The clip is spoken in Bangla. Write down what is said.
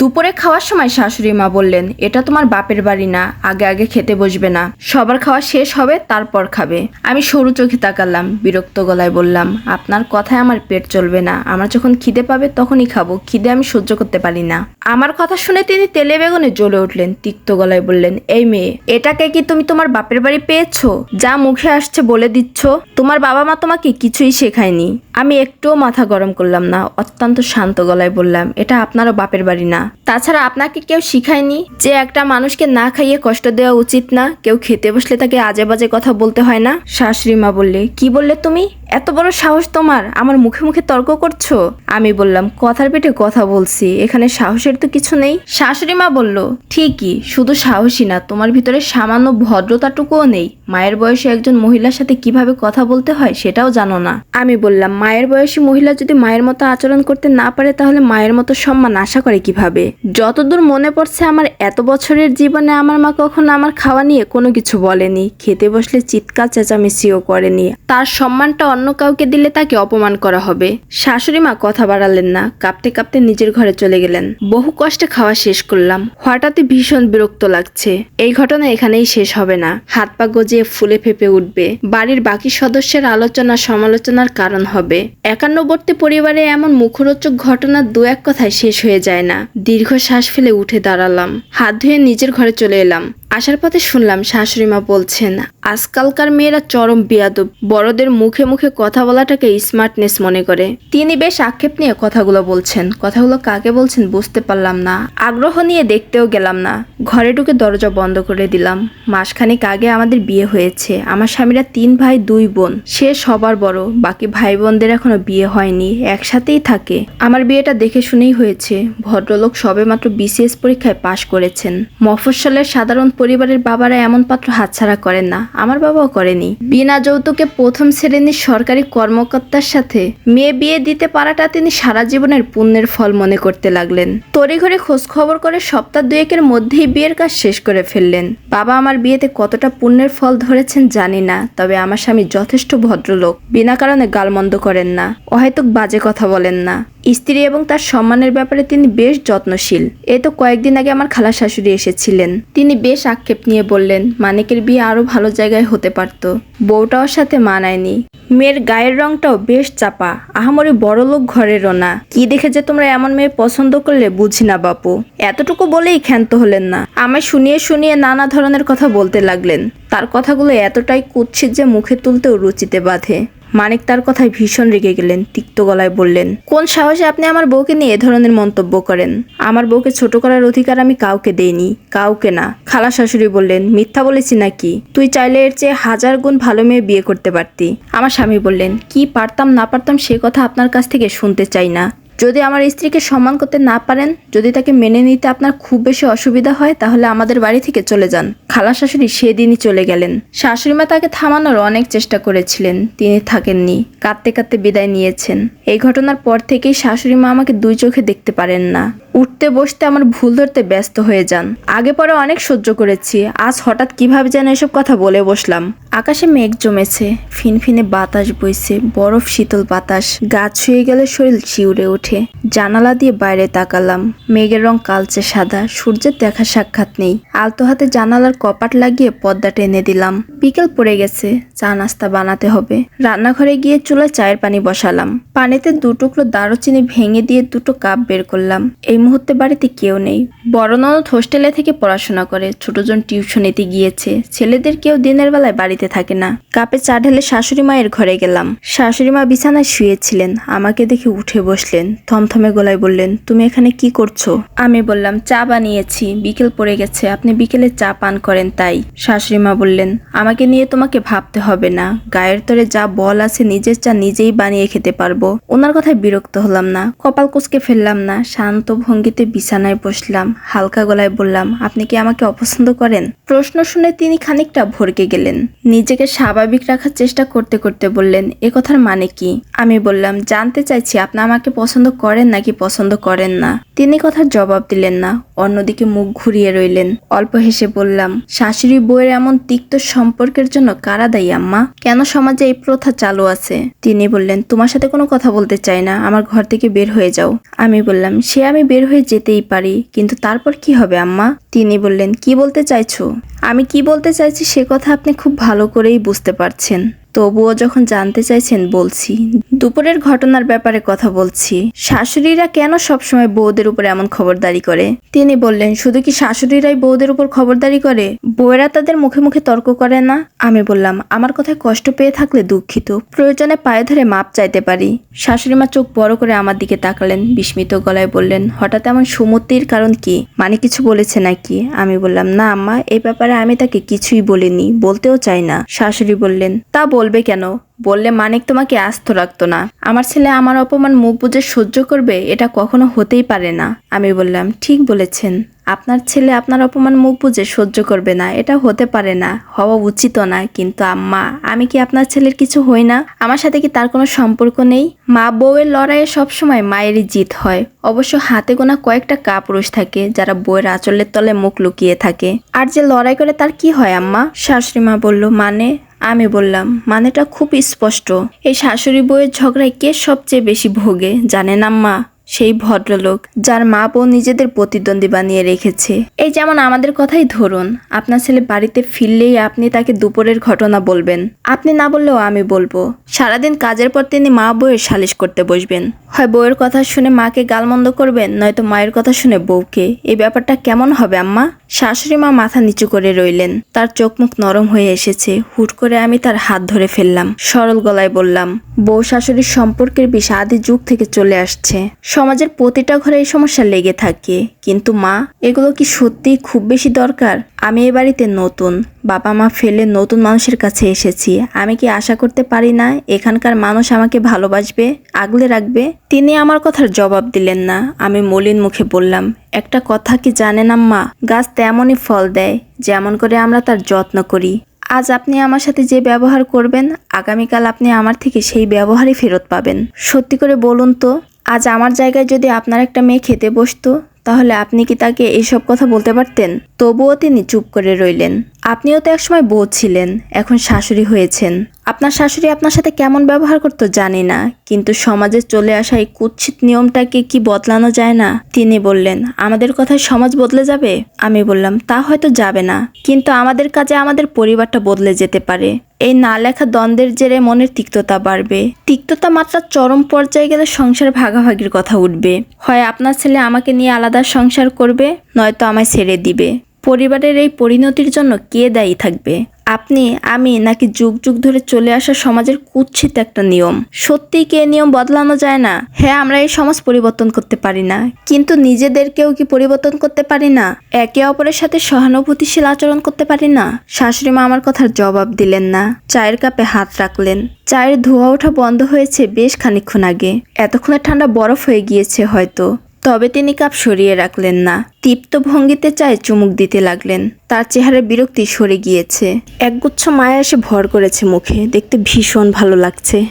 দুপুরে খাওয়ার সময় শাশুড়ি মা বললেন, এটা তোমার বাপের বাড়ি না, আগে আগে খেতে বসবে না। সবার খাওয়া শেষ হবে, তারপর খাবে। আমি সরু চোখে তাকালাম, বিরক্ত গলায় বললাম, আপনার কথায় আমার পেট চলবে না। আমার যখন খিদে পাবে তখনই খাব, খিদে আমি সহ্য করতে পারি না। আমার কথা শুনে তিনি তেলে বেগুনে জ্বলে উঠলেন, তিক্ত গলায় বললেন, এই মেয়ে, এটাকে কি তুমি তোমার বাপের বাড়ি পেয়েছ? যা মুখে আসছে বলে দিচ্ছ। তোমার বাবা মা তোমাকে কিছুই শেখায়নি। আমি একটুও মাথা গরম করলাম না, অত্যন্ত শান্ত গলায় বললাম, এটা আপনারও বাপের বাড়ি না। তাছাড়া আপনাকে কেউ শিখায়নি যে একটা মানুষকে না খাইয়ে কষ্ট দেওয়া উচিত না? কেউ খেতে বসলে তাকে আজে বাজে কথা বলতে হয় না? শাশুড়ি মা বললে, কি বললে তুমি? এত বড় সাহস তোমার? আমার মুখে মুখে তর্ক করছ? আমি বললাম, কথার পেটে কথা বলছি, এখানে সাহসের তো কিছু নেই। শাশুড়ি মা বলল, ঠিকই, শুধু সাহসী না, তোমার ভিতরে সামান্য ভদ্রতাটুকুও নেই। মায়ের বয়সে একজন মহিলার সাথে কীভাবে কথা বলতে হয় সেটাও জানো না। আমি বললাম, মায়ের বয়সী মহিলা যদি মায়ের মতো আচরণ করতে না পারে, তাহলে মায়ের মতো সম্মান আশা করে কীভাবে? যতদূর মনে পড়ছে, আমার এত বছরের জীবনে আমার মা কখনো আমার খাওয়া নিয়ে কোনো কিছু বলেনি। খেতে বসলে চিৎকার চেঁচামেচিও করেনি। তার সম্মানটা কাউকে দিলে তাকে অপমান করা হবে। শাশুড়ি মা কথা বাড়ালেন না, কাঁপতে কাঁপতে নিজের ঘরে চলে গেলেন। বহু কষ্টে খাওয়া শেষ করলাম। হঠাৎই ভীষণ বিরক্ত লাগছে। এই ঘটনা এখানেই শেষ হবে না। হাত পা গজিয়ে ফুলে ফেপে উঠবে। বাড়ির বাকি সদস্যের আলোচনা সমালোচনার কারণ হবে। একান্নবর্তী পরিবারে এমন মুখরোচক ঘটনা দু এক কথায় শেষ হয়ে যায় না। দীর্ঘ শ্বাস ফেলে উঠে দাঁড়ালাম। হাত ধুয়ে নিজের ঘরে চলে এলাম। আসার পথে শুনলাম শাশুড়িমা বলছেন, আজকালকার মেয়েরা চরম বিয়াদব। বড়দের মুখে মুখে কথা বলাটাকে স্মার্টনেস মনে করে। তিনি বেশ আক্ষেপ নিয়ে কথাগুলো বলছেন। কথাগুলো কাকে বলছেন বুঝতে পারলাম না। আগ্রহ নিয়ে দেখতেও গেলাম না। ঘরে ঢুকে দরজা বন্ধ করে দিলাম। মাসখানেক আগে আমাদের বিয়ে হয়েছে। আমার স্বামীরা তিন ভাই, দুই বোন। সে সবার বড়। বাকি ভাই বোনদের এখনও বিয়ে হয়নি। একসাথেই থাকে। আমার বিয়েটা দেখে শুনেই হয়েছে। ভদ্রলোক সবেমাত্র বিসিএস পরীক্ষায় পাশ করেছেন। মফস্বলের সাধারণ পরিবারের বাবারা এমন পাত্র হাতছাড়া করেন না। আমার বাবাও করেনি। বিনা যৌতুকে প্রথম শ্রেণির সরকারি কর্মকর্তার সাথে মেয়ে বিয়ে দিতে পারাটা তিনি সারা জীবনের পুণ্যের ফল মনে করতে লাগলেন। তড়িঘড়ি খোঁজ খবর করে সপ্তাহ দুয়েকের মধ্যেই বিয়ের কাজ শেষ করে ফেললেন। বাবা আমার বিয়েতে কতটা পুণ্যের ফল ধরেছেন জানি না, তবে আমার স্বামী যথেষ্ট ভদ্রলোক। বিনা কারণে গালমন্দ করেন না। অহেতুক বাজে কথা বলেন না। স্ত্রী এবং তার সম্মানের ব্যাপারে তিনি বেশ যত্নশীল। এ তো কয়েকদিন আগে আমার খালা শাশুড়ি এসেছিলেন। তিনি বেশ আক্ষেপ নিয়ে বললেন, মানিকের বিয়ে আরও ভালো জায়গায় হতে পারত। বউটা ওর সাথে মানায়নি। মেয়ের গায়ের রংটাও বেশ চাপা। আহামরি বড় লোক ঘরেরও না। কি দেখে যে তোমরা এমন মেয়ে পছন্দ করলে বুঝি না বাপু। এতটুকু বলেই ক্ষান্ত হলেন না। আমায় শুনিয়ে শুনিয়ে নানা ধরনের কথা বলতে লাগলেন। তার কথাগুলো এতটাই কুৎসিত যে মুখে তুলতেও রুচিতে বাঁধে। মানিক তার কথায় ভীষণ রেগে গেলেন, তিক্ত গলায় বললেন, কোন সাহসে আপনি আমার বউকে নিয়ে এ ধরনের মন্তব্য করেন? আমার বউকে ছোট করার অধিকার আমি কাউকে দেইনি, কাউকে না। খালা শাশুড়ি বললেন, মিথ্যা বলেছি নাকি? তুই চাইলে এর চেয়ে হাজার গুণ ভালো মেয়ে বিয়ে করতে পারতি। আমার স্বামী বললেন, কি পারতাম না পারতাম সে কথা আপনার কাছ থেকে শুনতে চাই না। যদি আমার স্ত্রীকে সম্মান করতে না পারেন, যদি তাকে মেনে নিতে আপনার খুব বেশি অসুবিধা হয়, তাহলে আমাদের বাড়ি থেকে চলে যান। খালা শাশুড়ি সেদিনই চলে গেলেন। শাশুড়িমা তাকে থামানোর অনেক চেষ্টা করেছিলেন, তিনি থাকেননি। কাঁদতে কাঁদতে বিদায় নিয়েছেন। এই ঘটনার পর থেকেই শাশুড়ি মা আমাকে দুই চোখে দেখতে পারেন না। উঠতে বসতে আমার ভুল ধরতে ব্যস্ত হয়ে যান। আগে পরে অনেক সহ্য করেছি, আজ হঠাৎ কীভাবে যেন এসব কথা বলে বসলাম। আকাশে মেঘ জমেছে, ফিনফিনে বাতাস বইছে, বরফ, শীতল বাতাস। গা ছুঁয়ে গেলে শরীর শিউরে ওঠে। জানালা দিয়ে বাইরে তাকালাম। মেঘের রং কালচে সাদা, সূর্যের দেখা সাক্ষাৎ নেই। আলতো হাতে জানালার কপাট লাগিয়ে পর্দা টেনে দিলাম। বিকেল পড়ে গেছে, চা নাস্তা বানাতে হবে। রান্নাঘরে গিয়ে চুলায় চায়ের পানি বসালাম। পানিতে দুটুকরো দারুচিনি ভেঙে দিয়ে দুটো কাপ বের করলাম। এই মুহূর্তে বাড়িতে কেউ নেই। বড় ননদ হোস্টেলে থেকে পড়াশোনা করে। ছোটজন টিউশনিতে গিয়েছে। ছেলেদের কেউ দিনের বেলায় বাড়িতে থাকে না। কাপে চা ঢেলে শাশুড়ি মায়ের ঘরে গেলাম। শাশুড়ি মা বিছানায় শুয়েছিলেন। আমাকে দেখে উঠে বসলেন। থমথমে গলায় বললেন, তুমি এখানে কি করছ? আমি বললাম, চা বানিয়েছি। বিকেল পড়ে গেছে। আপনি বিকেলে চা পান করেন তাই। শাশুড়ি মা বললেন, আমাকে নিয়ে তোমাকে ভাবতে হবে না। গায়ের তরে যা বল আছে নিজের চা নিজেই বানিয়ে খেতে পারব। ওনার কথায় বিরক্ত হলাম না। কপাল কুচকে ফেললাম না। শান্ত ভঙ্গিতে বিছানায় বসলাম, হালকা গলায় বললাম, আপনি কি আমাকে অপছন্দ করেন? প্রশ্ন শুনে তিনি খানিকটা ভরকে গেলেন। নিজেকে স্বাভাবিক রাখার চেষ্টা করতে করতে বললেন, এ কথার মানে কি? আমি বললাম, জানতে চাইছি, আপনি আমাকে পছন্দ করেন নাকি পছন্দ করেন না? তিনি কথার জবাব দিলেন না। অন্যদিকে মুখ ঘুরিয়ে রইলেন। অল্প হেসে বললাম, শাশুড়ি বইয়ের এমন তিক্ত সম্পর্কের জন্য কারা দায়ী, আম্মা? কেন সমাজে এই প্রথা চালু আছে? তিনি বললেন, তোমার সাথে কোনো কথা বলতে চাই না, আমার ঘর থেকে বের হয়ে যাও। আমি বললাম, সে আমি বের হয়ে যেতেই পারি, কিন্তু তারপর কি হবে, আম্মা? তিনি বললেন, কি বলতে চাইছো? আমি কি বলতে চাইছি সে কথা আপনি খুব ভালো করেই বুঝতে পারছেন। তবুও যখন জানতে চাইছেন বলছি। দুপুরের ঘটনার ব্যাপারে কথা বলছি। শাশুড়িরা কেন সবসময় বউদের উপর এমন খবরদারি করে? তিনি বললেন, শুধু কি শাশুড়িরাই বউদের উপর খবরদারি করে? বউয়েরা তাদের মুখে মুখে তর্ক করে না? আমি বললাম, আমার কথায় কষ্ট পেয়ে থাকলে দুঃখিত। প্রয়োজনে পায়ে ধরে মাপ চাইতে পারি। শাশুড়ি মা চোখ বড় করে আমার দিকে তাকালেন, বিস্মিত গলায় বললেন, হঠাৎ এমন সুমতির কারণ কি? মানে কিছু বলেছে নাকি? আমি বললাম, না আম্মা এই ব্যাপারে আমি তাকে কিছুই বলিনি বলতেও চাই না। শাশুড়ি বললেন তা বলবে কেন? বললে মানিক তোমাকে আস্ত রাখতো না। আমার ছেলে আমার অপমান মুখ বুঝে সহ্য করবে, এটা কখনো হতেই পারে না। আমি বললাম, ঠিক বলেছেন। আপনার ছেলে আপনার অপমান মুখ বুঝে সহ্য করবে না, এটা হতে পারে না, হওয়া উচিত না। কিন্তু আম্মা, আমি কি আপনার ছেলের কিছু হই না? আমার সাথে কি তার কোনো সম্পর্ক নেই? মা বউয়ের লড়াইয়ে সবসময় মায়েরই জিত হয়। অবশ্য হাতে গোনা কয়েকটা কাপুরুষ থাকে, যারা বউয়ের আঁচলের তলে মুখ লুকিয়ে থাকে। আর যে লড়াই করে তার কি হয় আম্মা? শাশুড়ি মা বলল মানে আমি বললাম, মানেটা খুব স্পষ্ট। এই শাশুড়ি বউয়ের ঝগড়ায় কে সবচেয়ে বেশি ভোগে? জানেন আম্মা সেই ভদ্রলোক, যার মা বউ নিজেদের প্রতিদ্বন্দ্বী বানিয়ে রেখেছে। এই যেমন আমাদের কথাই ধরুন, আপনার ছেলে বাড়িতে ফিরলেই আপনি তাকে দুপুরের ঘটনা বলবেন। আপনি না বললেও আমি বলব। সারাদিন কাজের পর তিনি মা বউয়ের সালিশ করতে বসবেন। হয় বউয়ের কথা শুনে মাকে গালমন্দ করবেন, নয়তো মায়ের কথা শুনে বউকে। এই ব্যাপারটা কেমন হবে আম্মা? শাশুড়ি মা মাথা নিচু করে রইলেন। তার চোখ মুখ নরম হয়ে এসেছে। হুট করে আমি তার হাত ধরে ফেললাম। সরল গলায় বললাম, বউ শাশুড়ির সম্পর্কের বিষ আদি যুগ থেকে চলে আসছে। সমাজের প্রতিটা ঘরে এই সমস্যা লেগে থাকে। কিন্তু মা, এগুলো কি সত্যিই খুব বেশি দরকার? আমি এ বাড়িতে নতুন। বাবা মা ফেলে নতুন মানুষের কাছে এসেছি। আমি কি আশা করতে পারি না? এখানকার মানুষ আমাকে ভালোবাসবে, আগলে রাখবে? তিনি আমার কথার জবাব দিলেন না। আমি মলিন মুখে বললাম, একটা কথা কি জানেন আম্মা? গাছ তেমনই ফল দেয়, যেমন করে আমরা তার যত্ন করি। আজ আপনি আমার সাথে যে ব্যবহার করবেন, আগামীকাল আপনি আমার থেকে সেই ব্যবহারই ফেরত পাবেন। সত্যি করে বলুন তো, আজ আমার জায়গায় যদি আপনার একটা মেয়ে খেতে বসতো, তাহলে আপনি কি তাকে এইসব কথা বলতে পারতেন? তবুও তিনি চুপ করে রইলেন। আপনিও তো একসময় বউ ছিলেন, এখন শাশুড়ি হয়েছেন। আপনার শাশুড়ি আপনার সাথে কেমন ব্যবহার করতো জানি না, কিন্তু সমাজে চলে আসা এই কুৎসিত নিয়মটাকে কি বদলানো যায় না? তিনি বললেন, আমাদের কথায় সমাজ বদলে যাবে? আমি বললাম, তা হয়তো যাবে না, কিন্তু আমাদের কাজে আমাদের পরিবারটা বদলে যেতে পারে। এই না লেখা দ্বন্দ্বের জেরে মনের তিক্ততা বাড়বে। তিক্ততা মাত্রা চরম পর্যায়ে গেলে সংসার ভাগাভাগির কথা উঠবে। হয় আপনার ছেলে আমাকে নিয়ে আলাদা সংসার করবে, নয়তো আমায় ছেড়ে দিবে। পরিবারের এই পরিণতির জন্য কে দায়ী থাকবে? আপনি, আমি নাকি যুগ যুগ ধরে চলে আসা সমাজের কুৎসিত একটা নিয়ম। সত্যিই কে নিয়ম বদলানো যায় না? হ্যাঁ আমরা এই সমাজ পরিবর্তন করতে পারি না। কিন্তু নিজেদেরকেও কি পরিবর্তন করতে পারি না? একে অপরের সাথে সহানুভূতিশীল আচরণ করতে পারি না? শাশুড়ি মা আমার কথার জবাব দিলেন না। চায়ের কাপে হাত রাখলেন। চায়ের ধোয়া ওঠা বন্ধ হয়েছে বেশ খানিকক্ষণ আগে। এতক্ষণে ঠান্ডা বরফ হয়ে গিয়েছে হয়তো। তবে তিনি কাপ সরিয়ে রাখলেন না। তৃপ্ত ভঙ্গিতে চায় চুমুক দিতে লাগলেন। তার চেহারা বিরক্তি সরে গিয়েছে। একগুচ্ছ মায়া এসে ভর করেছে মুখে। দেখতে ভীষণ ভালো লাগছে।